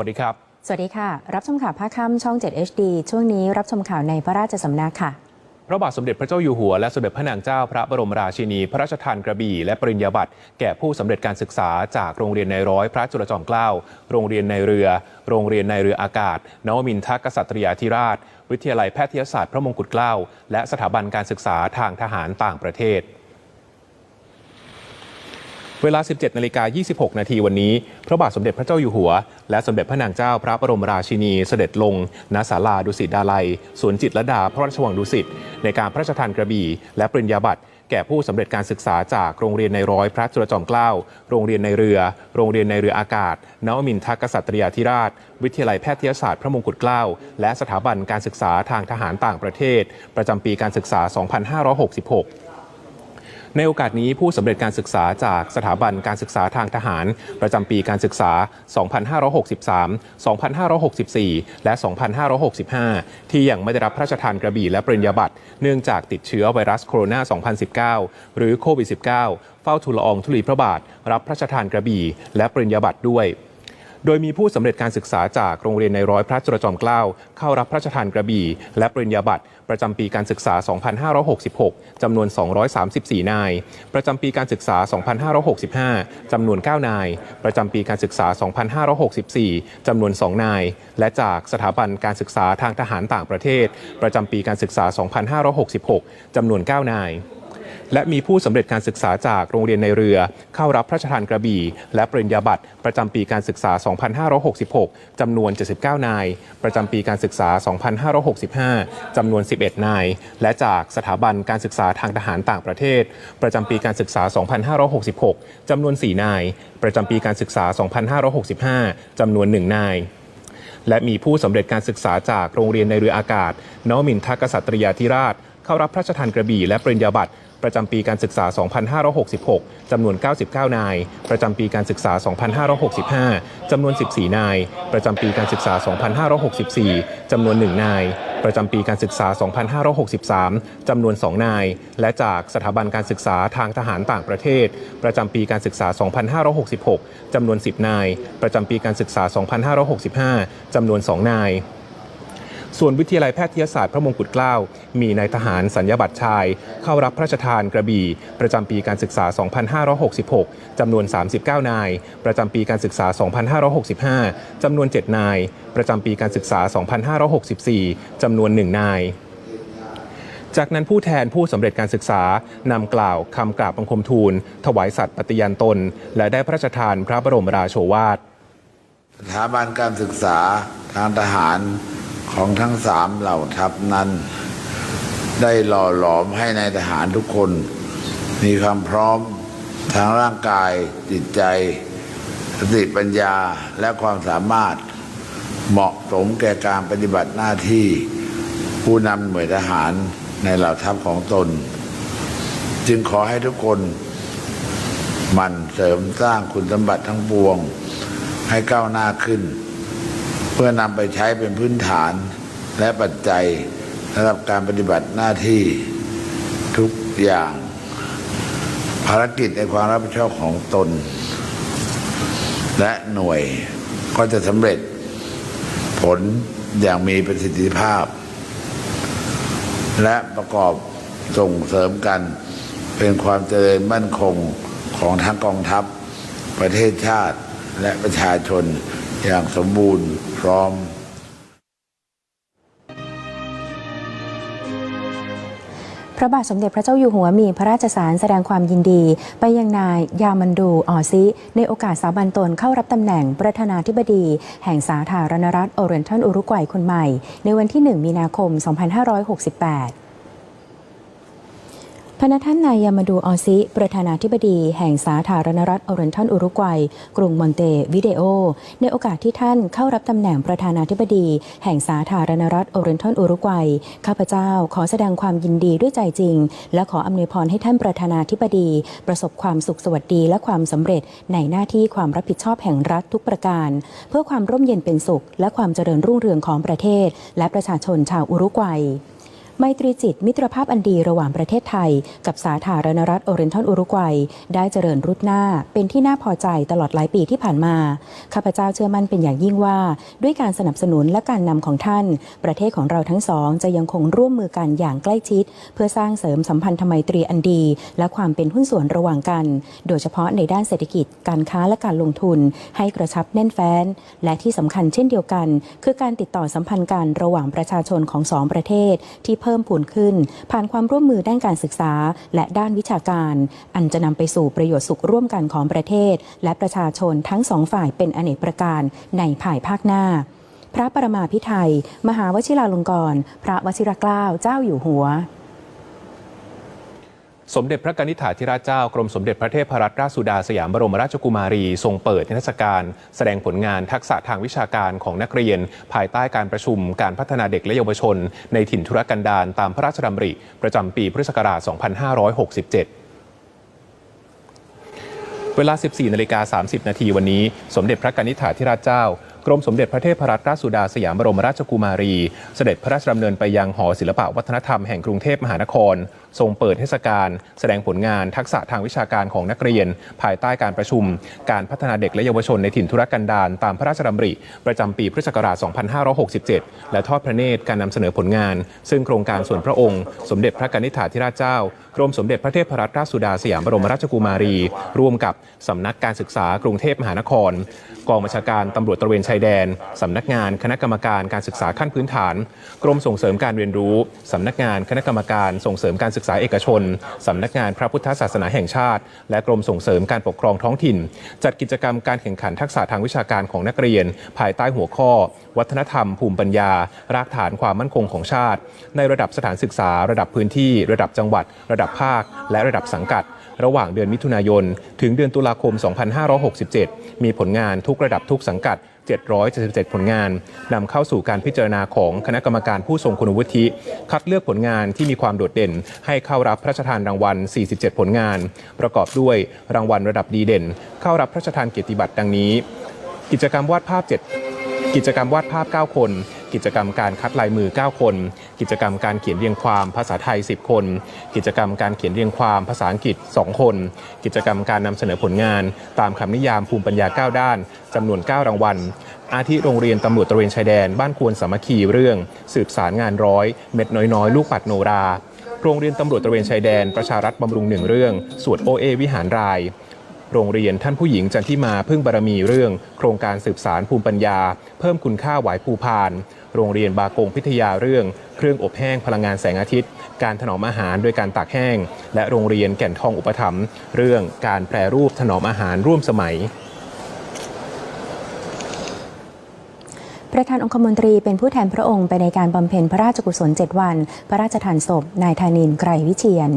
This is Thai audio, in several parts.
สวัสดีครับ สวัสดีค่ะ รับชมข่าวภาคค่ำช่อง 7 HD ช่วงนี้รับชมข่าวในพระราชสำนักค่ะ พระบาทสมเด็จพระเจ้าอยู่หัว และสมเด็จพระนางเจ้าพระบรมราชินี พระราชทานกระบี่และปริญญาบัตรแก่ผู้สำเร็จการศึกษาจากโรงเรียนในร้อยพระจุลจอมเกล้า โรงเรียนในเรือ โรงเรียนในเรืออากาศ นวมินทรกษัตริยาธิราช วิทยาลัยแพทยศาสตร์พระมงกุฎเกล้า และสถาบันการศึกษาทางทหารต่างประเทศ เวลา 17นาฬิกา26 นาทีวันนี้ พระบาทสมเด็จพระเจ้าอยู่หัว และสมเด็จพระนางเจ้าพระบรมราชินีเสด็จลง ณ ศาลาดุสิตดาลัย สวนจิตรลดาพระราชวังดุสิต ในการพระราชทานกระบี่ และปริญญาบัตรแก่ผู้สำเร็จการศึกษาจากโรงเรียนในร้อยพระจุลจอมเกล้า โรงเรียนในเรือ โรงเรียนในเรืออากาศ นวมินทกษัตริยาธิราช วิทยาลัยแพทยศาสตร์พระมงกุฎเกล้า และสถาบันการศึกษาทางทหารต่างประเทศ ประจำปีการศึกษา 2566 ในโอกาสนี้ผู้สำเร็จการศึกษาจากสถาบันการศึกษาทางทหาร ประจำปีการศึกษา 2563 2564 และ 2565 ที่ยังไม่ได้รับพระราชทานกระบี่และปริญญาบัตรเนื่องจากติดเชื้อไวรัสโคโรนา 2019 หรือโควิด -19 เฝ้าทูลละอองธุลีพระบาท รับพระราชทานกระบี่และปริญญาบัตรด้วย โดยมีผู้สำเร็จการศึกษาจากโรงเรียนในร้อยพระจุลจอมเกล้าเข้ารับพระราชทานกระบี่ และปริญญาบัตรประจำปีการศึกษา 2566จำนวน 234 นาย ประจำปีการศึกษา 2565จำนวน 9 นาย ประจำปีการศึกษา 2564จำนวน 2 นาย และจากสถาบันการศึกษาทางทหารต่างประเทศ ประจำปีการศึกษา 2566จำนวน 9 นาย และมีผู้สำเร็จการศึกษาจากโรงเรียนในเรือ เข้ารับพระราชทานกระบี่ และปริญญาบัตรประจำปีการศึกษา 2566จำนวน 79 นาย ประจำปีการศึกษา 2565จำนวน 11 นาย และจากสถาบันการศึกษาทางทหารต่างประเทศ ประจำปีการศึกษา 2566จำนวน 4 นาย ประจำปีการศึกษา 2565จำนวน 1 นายและมีผู้สำเร็จการศึกษาจากโรงเรียนในเรืออากาศนวมินทกษัตริยาธิราช เข้ารับพระราชทานกระบี่และปริญญาบัตร ประจำปีการศึกษา 2566 จำนวน 99 นาย ประจำปีการศึกษา 2565 จำนวน 14 นาย ประจำปีการศึกษา 2564 จำนวน 1 นาย ประจำปีการศึกษา 2563 จำนวน 2 นาย และจากสถาบันการศึกษาทางทหารต่างประเทศ ประจำปีการศึกษา 2566 จำนวน 10 นาย ประจำปีการศึกษา 2565 จำนวน 2 นาย ส่วนวิทยาลัยแพทยศาสตร์พระมงกุฎเกล้า มีนายทหารสัญญาบัตรชาย เข้ารับพระราชทานกระบี่ ประจำปีการศึกษา 2566 จำนวน 39 นาย ประจำปีการศึกษา 2565 จำนวน 7 นาย ประจำปีการศึกษา 2564 จำนวน 1 นายจากนั้นผู้แทนผู้สำเร็จการศึกษานำกล่าวคำกราบบังคมทูล ถวายสัตย์ปฏิญาณตน และได้พระราชทานพระบรมราโชวาท สถาบันการศึกษาทางทหาร ของทั้งสามเหล่าทัพนั้น ได้หล่อหลอมให้ในายทหารทุกคน มีความพร้อมทางร่างกายจิตใจสติปัญญาและความสามารถเหมาะสมแก่การปฏิบัติหน้าที่ผู้นำหน่วยทหารในเหล่าทัพของตน จึงขอให้ทุกคนมันเสริมสร้างคุณสมบัติทั้งปวง ให้ก้าวหน้าขึ้น พื่อนำไปใช้เป็นพื้นฐานและปัจจัยสำหรับการปฏิบัติหน้าที่ทุกอย่าง ภารกิจในความรับผิดชอบของตน และหน่วยก็จะสำเร็จผลอย่างมีประสิทธิภาพ และประกอบส่งเสริมกันเป็นความเจริญมั่นคงของทั้งกองทัพ ประเทศชาติและประชาชน อย่างสมบูรณ์พร้อม พระบาทสมเด็จพระเจ้าอยู่หัวมีพระราชสารแสดงความยินดี ไปยังนายยามันดูออซิ ในโอกาสสาบันตนเข้ารับตำแหน่งประธานาธิบดี แห่งสาธารณรัฐโอเรนทัลอุรุกวัยคนใหม่ ในวันที่ 1 มีนาคม 2568 พนักท่านนายยามาดูออซิ ประธานาธิบดีแห่งสาธารณรัฐออเรนทัลอุรุกวัย กรุงมอนเตวิเดโอ ในโอกาสที่ท่านเข้ารับตำแหน่งประธานาธิบดี แห่งสาธารณรัฐออเรนทัลอุรุกวัย ข้าพเจ้าขอแสดงความยินดีด้วยใจจริง และขออำนวยพรให้ท่านประธานาธิบดี ประสบความสุขสวัสดีและความสำเร็จในหน้าที่ความรับผิดชอบแห่งรัฐทุกประการ เพื่อความร่มเย็นเป็นสุข และความเจริญรุ่งเรืองของประเทศ และประชาชนชาวอุรุกวัย ไมตรีจิตมิตรภาพอันดีระหว่างประเทศไทย กับสาธารณรัฐโอเรนทัลอุรุกวัย ได้เจริญรุดหน้า เป็นที่น่าพอใจตลอดหลายปีที่ผ่านมา ข้าพเจ้าเชื่อมั่นเป็นอย่างยิ่งว่า ด้วยการสนับสนุนและการนำของท่าน ประเทศของเราทั้งสอง จะยังคงร่วมมือกันอย่างใกล้ชิด เพื่อสร้างเสริมสัมพันธไมตรีอันดี และความเป็นหุ้นส่วนระหว่างกัน โดยเฉพาะในด้านเศรษฐกิจ การค้าและการลงทุน ให้กระชับแน่นแฟ้น และที่สำคัญเช่นเดียวกัน คือการติดต่อสัมพันธ์กันระหว่างประชาชนของสองประเทศที่เพิ่พิ่มพูนขึ้น ผ่านความร่วมมือด้านการศึกษา และด้านวิชาการ อันจะนำไปสู่ประโยชน์สุขร่วมกันของประเทศ และประชาชนทั้งสองฝ่ายเป็นอเนกประการในภายภาคหน้าพระประมาพิไทย มหาวชิราลงกรณ์พระวชิรเกล้าเจ้าอยู่หัว สมเด็จพระกนิษฐาธิราชเจ้ากรมสมเด็จพระเทพรัตนราชสุดาสยามบรมราชกุมารี ทรงเปิดนิทรรศการ แสดงผลงานทักษะทางวิชาการของนักเรียน ภายใต้การประชุมการพัฒนาเด็กและเยาวชน ในถิ่นธุรกันดารตามพระราชดำริ ประจำปีพุทธศักราช 2567เวลา 14 นาฬิกา 30 นาทีวันนี้ สมเด็จพระกนิษฐาธิราชเจ้า กรมสมเด็จพระเทพรัตนราชสุดาสยามบรมราชกุมารี เสด็จพระราชดำเนินไปยังหอศิลปวัฒนธรรมแห่งกรุงเทพมหานคร ทรงเปิดเทศกาลแสดงผลงานทักษะทางวิชาการของนักเรียน ภายใต้การประชุม การพัฒนาเด็กและเยาวชนในถิ่นธุรกันดารตามพระราชดำริ ประจำปีพุทธศักราช 2567 และทอดพระเนตรการนำเสนอผลงาน ซึ่งโครงการส่วนพระองค์ สมเด็จพระกนิษฐาธิราชเจ้ากรมสมเด็จพระเทพรัตนราชสุดาสยามบรมราชกุมารี ร่วมกับสำนักการศึกษากรุงเทพมหานคร กองบัญชาการตำรวจตระเวนชายแดน สำนักงานคณะกรรมการการศึกษาขั้นพื้นฐาน กรมส่งเสริมการเรียนรู้ สำนักงานคณะกรรมการส่งเสริมการศึกษาเอกชน สำนักงานพระพุทธศาสนาแห่งชาติ และกรมส่งเสริมการปกครองท้องถิ่น จัดกิจกรรมการแข่งขันทักษะทางวิชาการของนักเรียน ภายใต้หัวข้อ วัฒนธรรม ภูมิปัญญา รากฐานความมั่นคงของชาติ ในระดับสถานศึกษา ระดับพื้นที่ ระดับจังหวัด ระดับภาค และระดับสังกัด ระหว่างเดือนมิถุนายน ถึงเดือนตุลาคม 2567 มีผลงานทุกระดับทุกสังกัด 777 ผลงานนำเข้าสู่การพิจารณาของคณะกรรมการผู้ทรงคุณวุฒิ คัดเลือกผลงานที่มีความโดดเด่น ให้เข้ารับพระราชทานรางวัล 47 ผลงาน ประกอบด้วยรางวัลระดับดีเด่น เข้ารับพระราชทานเกียรติบัตรดังนี้ กิจกรรมวาดภาพ 7 กิจกรรมวาดภาพ 9 คน กิจกรรมการคัดลายมือ 9 คน กิจกรรมการเขียนเรียงความภาษาไทย 10 คน กิจกรรมการเขียนเรียงความภาษาอังกฤษ 2 คน กิจกรรมการนำเสนอผลงาน ตามคำนิยามภูมิปัญญา 9 ด้านจำนวน 9 รางวัล อาทิโรงเรียนตำรวจตระเวนชายแดน บ้านควรสามัคคีเรื่อง สืบสารงานร้อย เม็ดน้อยๆ ลูกปัดโนราโรงเรียนตำรวจตระเวนชายแดน ประชารัฐบำรุงหนึ่งเรื่อง สวดโอเอวิหารราย โรงเรียนท่านผู้หญิงจันทิมาพึ่งบารมีเรื่อง โครงการสืบสารภูมิปัญญา เพิ่มคุณค่าหวายภูพาน โรงเรียนบากงพิทยาเรื่อง เครื่องอบแห้งพลังงานแสงอาทิตย์ การถนอมอาหารโดยการตากแห้ง และโรงเรียนแก่นทองอุปถัมภ์เรื่องการแปรรูปถนอมอาหารร่วมสมัยประธานองคมนตรีเป็นผู้แทนพระองค์ไปในการบำเพ็ญพระราชกุศล 7 วัน พระราชทานศพ นายธานินทร์ไกรวิเชียน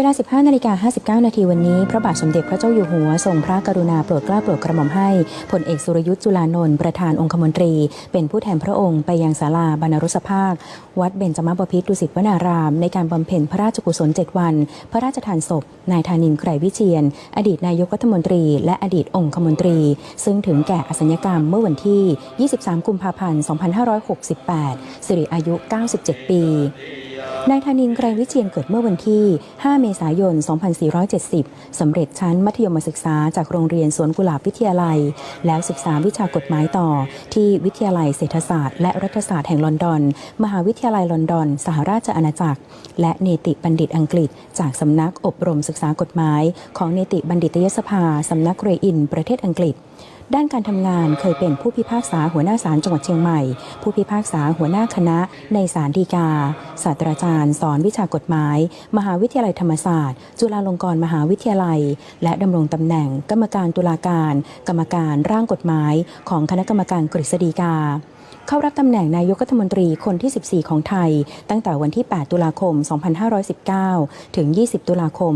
เวลา 15นาฬิกา59 นาทีวันนี้ พระบาทสมเด็จพระเจ้าอยู่หัวทรงพระกรุณาโปรดเกล้าโปรดกระหม่อมให้พลเอกสุรยุทธ์จุลานนท์ประธานองคมนตรี เป็นผู้แทนพระองค์ไปยังศาลาบรรณรุษภาค วัดเบญจมบพิตรดุสิตวนาราม ในการบำเพ็ญพระราชกุศล 7 วัน พระราชทานศพ นายธานินไกรวิเชียน อดีตนายกรัฐมนตรี และอดีตองคมนตรี ซึ่งถึงแก่อสัญญกรรมเมื่อวันที่ 23 กุมภาพันธ์ 2568 สิริอายุ 97 ปี นายธานินไกรวิเชียนเกิดเมื่อวันที่ 5 เมษายน 2470 สำเร็จชั้นมัธยมศึกษาจากโรงเรียนสวนกุหลาบวิทยาลัย แล้วศึกษาวิชากฎหมายต่อ ที่วิทยาลัยเศรษฐศาสตร์ และรัฐศาสตร์แห่งลอนดอน มหาวิทยาลัยลอนดอน สหราชอาณาจักร และเนติบัณฑิตอังกฤษ จากสำนักอบรมศึกษากฎหมาย ของเนติบัณฑิตยสภาสำนักเรอิน ประเทศอังกฤษ ด้านการทำงานเคยเป็นผู้พิพากษาหัวหน้าศาลจังหวัดเชียงใหม่ ผู้พิพากษาหัวหน้าคณะ ในศาลฎีกา ศาสตราจารย์ สอนวิชากฎหมาย มหาวิทยาลัยธรรมศาสตร์ จุฬาลงกรณ์มหาวิทยาลัย และดำรงตำแหน่ง กรรมการตุลาการ กรรมการร่างกฎหมาย ของคณะกรรมการกฤษฎีกา เข้ารับตำแหน่งนายกรัฐมนตรีคนที่ 14 ของไทย ตั้งแต่วันที่ 8 ตุลาคม 2519 ถึง 20 ตุลาคม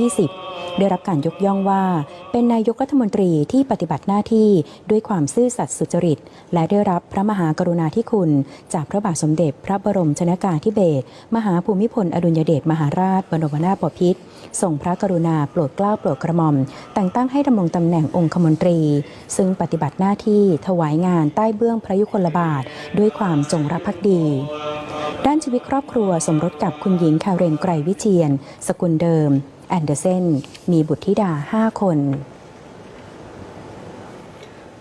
2520 ได้รับการยกย่องว่า เป็นนายกรัฐมนตรีที่ปฏิบัติหน้าที่ด้วยความซื่อสัตย์สุจริต และได้รับพระมหากรุณาธิคุณ จากพระบาทสมเด็จ พระบรมชนากาธิเบศรมหาภูมิพลอดุลยเดชมหาราชบรมนาถบพิตรทรงพระกรุณาโปรดเกล้าโปรดกระหม่อม แต่งตั้งให้ดำรงตำแหน่งองคมนตรี ซึ่งปฏิบัติหน้าที่ถวายงานใต้เบื้องพระยุคลบาทด้วยความจงรักภักดี ด้านชีวิตครอบครัวสมรสกับคุณหญิงคาเรนไกรวิเชียน สกุลเดิม แอนเดอร์เซนมีบุตรธิดา 5 คน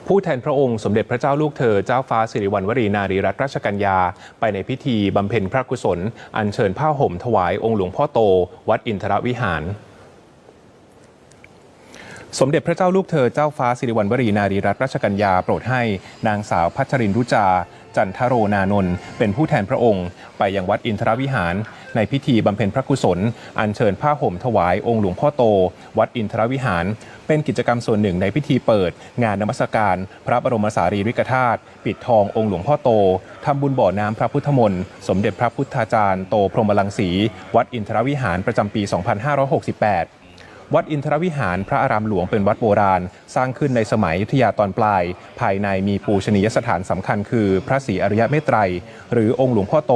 ผู้แทนพระองค์สมเด็จพระเจ้าลูกเธอเจ้าฟ้าสิริวัณวรีนารีรัตนราชกัญญา ไปในพิธีบำเพ็ญพระกุศล อัญเชิญผ้าห่มถวายองค์หลวงพ่อโต วัดอินทรวิหาร สมเด็จพระเจ้าลูกเธอเจ้าฟ้าสิริวัณวรีนารีรัตนราชกัญญาโปรดให้นางสาวพัชรินรุจา จันทโรนานนท์เป็นผู้แทนพระองค์ ไปยังวัดอินทรวิหาร ในพิธีบำเพ็ญพระกุศล อัญเชิญผ้าห่มถวายองค์หลวงพ่อโต วัดอินทรวิหาร เป็นกิจกรรมส่วนหนึ่งในพิธีเปิด งานนมัสการ พระบรมสารีริกธาตุปิดทององค์หลวงพ่อโตทำบุญบ่อน้ำพระพุทธมนต์สมเด็จพระพุทธาจารย์โตพรหมลังสี วัดอินทรวิหารประจำปี 2568 วัดอินทรวิหารพระอารามหลวงเป็นวัดโบราณ สร้างขึ้นในสมัยยุธยาตอนปลาย ภายในมีปูชนียสถานสำคัญคือ พระศรีอริยเมตไตร หรือองค์หลวงพ่อโต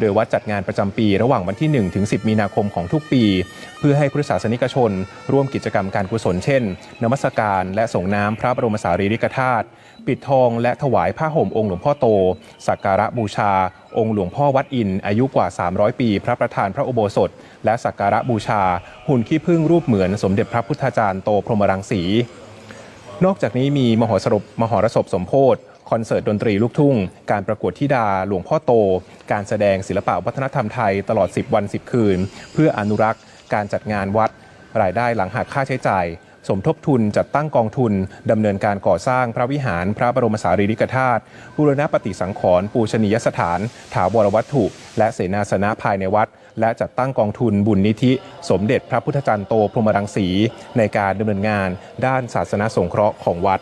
โดยวัดจัดงานประจำปีระหว่างวันที่ 1 ถึง 10 มีนาคมของทุกปี เพื่อให้พุทธศาสนิกชน ร่วมกิจกรรมการกุศลเช่น นมัสการและส่งน้ำพระบรมสารีริกธาตุปิดทองและถวายผ้าห่มองค์หลวงพ่อโต สักการะบูชา องค์หลวงพ่อวัดอิน อายุกว่า 300 ปี พระประธานพระอุโบสถ และสักการะบูชา หุ่นขี้ผึ้งรูปเหมือนสมเด็จพระพุทธาจารย์โตพรหมรังสี นอกจากนี้มีมหรสพมหรสพสมโพธิ คอนเสิร์ตดนตรีลูกทุ่ง การประกวดธิดาหลวงพ่อโต การแสดงศิลปะวัฒนธรรมไทยตลอด 10 วัน 10 คืน เพื่ออนุรักษ์การจัดงานวัด รายได้หลังหักค่าใช้จ่าย สมทบทุนจัดตั้งกองทุนดำเนินการก่อสร้างพระวิหารพระบรมสารีริกธาตุบูรณปฏิสังขรณ์ปูชนียสถาน ถาวรวัตถุ และเสนาสนะภายในวัดและจัดตั้งกองทุนบุญนิธิ สมเด็จพระพุทธจารย์โตพรหมรังสี ในการดำเนินงานด้านศาสนาสงเคราะห์ของวัด